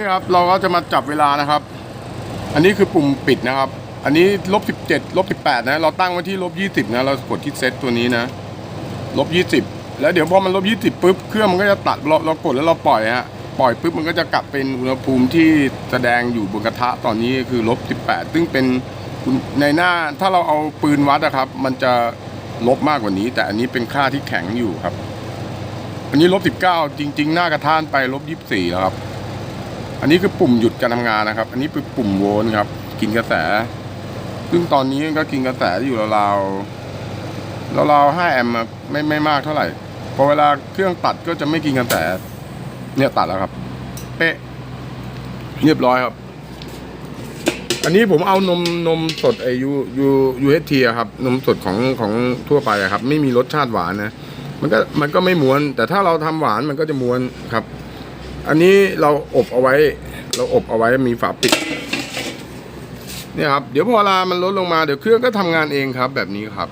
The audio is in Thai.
นี่ครับเราก็จะมาจับเวลานะครับ อันนี้คือปุ่มปิดนะครับ อันนี้ลบสิบเจ็ดลบสิบแปดนะ เราตั้งไว้ที่ลบยี่สิบนะเรากดที่เซตตัวนี้นะลบยี่สิบแล้วเดี๋ยวพอมันลบยี่สิบปุ๊บเครื่องมันก็จะตัดเราเรากดแล้วเราปล่อยฮะปล่อยปุ๊บมันก็จะกลับเป็นอุณหภูมิที่แสดงอยู่บนกระทะตอนนี้คือลบสิบแปดซึ่งเป็นในหน้าถ้าเราเอาปืนวัดนะครับ มันจะลบมากกว่านี้ แต่อันนี้เป็นค่าที่แข็งอยู่ครับ อันนี้ลบสิบเก้าจริง ๆ หน้ากระทานไปลบยี่สิบสี่แล้วครับ อันนี้คือปุ่มหยุดการทำงานนะครับ อันนี้คือปุ่มโวลต์ครับ กินกระแส ซึ่งตอนนี้ก็กินกระแสอยู่ราวๆราวๆห้าแอมป์ไม่ไม่มากเท่าไหร่ พอเวลาเครื่องตัดก็จะไม่กินกระแส เนี่ยตัดแล้วครับ เป๊ะ เรียบร้อยครับ อันนี้ผมเอานมนมสดไอยูยูยูเอทีครับ นมสดของของทั่วไปครับ ไม่มีรสชาติหวานนะ มันก็มันก็ไม่ม้วน แต่ถ้าเราทำหวานมันก็จะม้วนครับ อันนี้เราอบเอาไว้ เราอบเอาไว้มีฝาปิดเนี่ยครับ เดี๋ยวพอเวลามันลดลงมาเดี๋ยวเครื่องก็ทำงานเองครับ แบบนี้ครับ